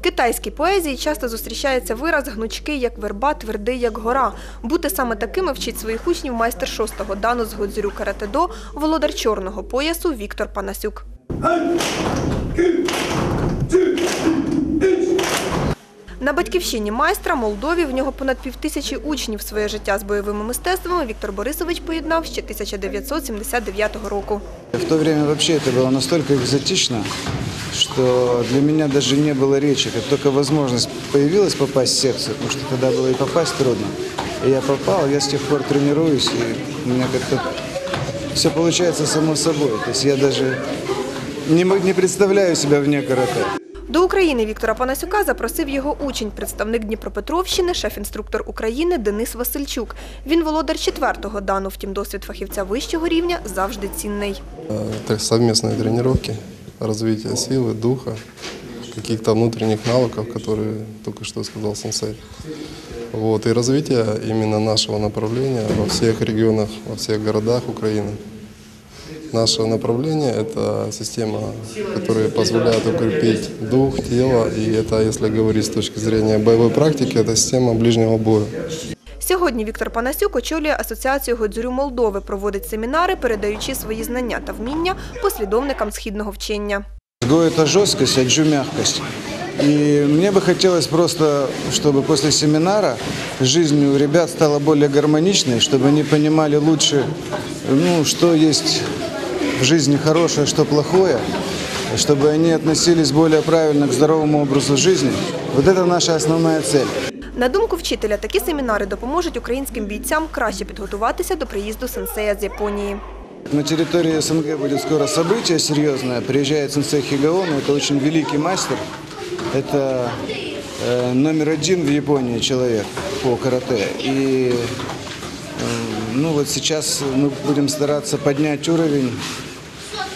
китайській поезії часто зустрічається вираз гнучкий як верба, твердий як гора. Бути саме такими вчить своїх учнів майстер шостого дану з Годзюрю каратедо, володар чорного поясу Віктор Панасюк. На батьківщині майстра Молдові в нього понад півтисячі учнів. Своє життя з бойовими мистецтвами Віктор Борисович поєднав ще 1979 року. В то время вообще это было настолько экзотично, что для меня даже не было речи. Как только возможность появилась попасть в секцию, потому что тогда было и попасть трудно, и я попал, я с тех пор тренируюсь, и у меня как-то все получается само собой. То есть я даже не, мо- не представляю себя вне карате. До України Віктора Панасюка запросив його учень, представник Дніпропетровщини, шеф-інструктор України Денис Васильчук. Він володар четвертого дану, втім досвід фахівця вищого рівня завжди цінний. Это совместные тренировки, развитие силы, духа, каких-то внутренних навыков, которые только что сказал сенсей. Вот, и развитие именно нашего направления во всех регионах, во всех городах Украины. Наше направление – это система, которая позволяет укрепить дух, тело, и это, если говорить с точки зрения боевой практики, это система ближнего боя. Сьогодні Віктор Панасюк очолює Асоціацію Годзюрю Молдови, проводить семінари, передаючи свої знання та вміння послідовникам східного вчення. Го – это жесткость, а джу – мягкость. И мне бы хотелось просто, чтобы после семинара жизнь у ребят стала более гармоничной, чтобы они понимали лучше, ну, что есть в жизни хорошее, что плохое, чтобы они относились более правильно к здоровому образу жизни. Вот это наша основная цель. На думку вчителя, такі семінари допоможуть українським бійцям краще підготуватися до приїзду сенсея з Японії. На территории СНГ будет скоро событие серьезное. Приезжает сенсей Хигаон, это очень великий мастер. Это э, номер один в Японии человек по карате. И э, ну вот сейчас мы будем стараться поднять уровень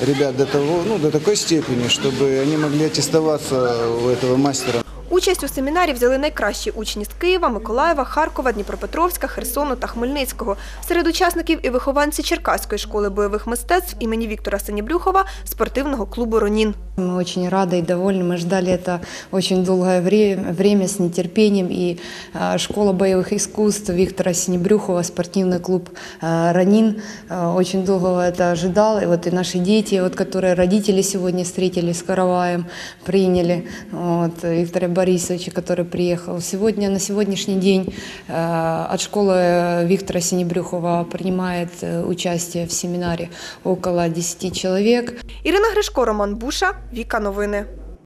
ребят до того, ну до такой степени, чтобы они могли аттестоваться у этого мастера. Участь у семінарі взяли найкращі учні з Києва, Миколаєва, Харкова, Дніпропетровська, Херсону та Хмельницького. Серед учасників і вихованці Черкаської школи бойових мистецтв імені Віктора Синіблюхова спортивного клубу «Ронін». Мы очень рады и довольны. Мы ждали это очень долгое вре- время с нетерпением. И э, школа боевых искусств Виктора Синебрюхова, спортивный клуб э, «Ранин» э, очень долго это ожидал. И вот и наши дети, вот, которые родители сегодня встретили с караваем, приняли вот, Виктора Борисовича, который приехал. Сегодня, на сегодняшний день от школы Виктора Синебрюхова принимает э, участие в семинаре около 10 человек. Ірина Гришко, Роман Буша, Віка Новини.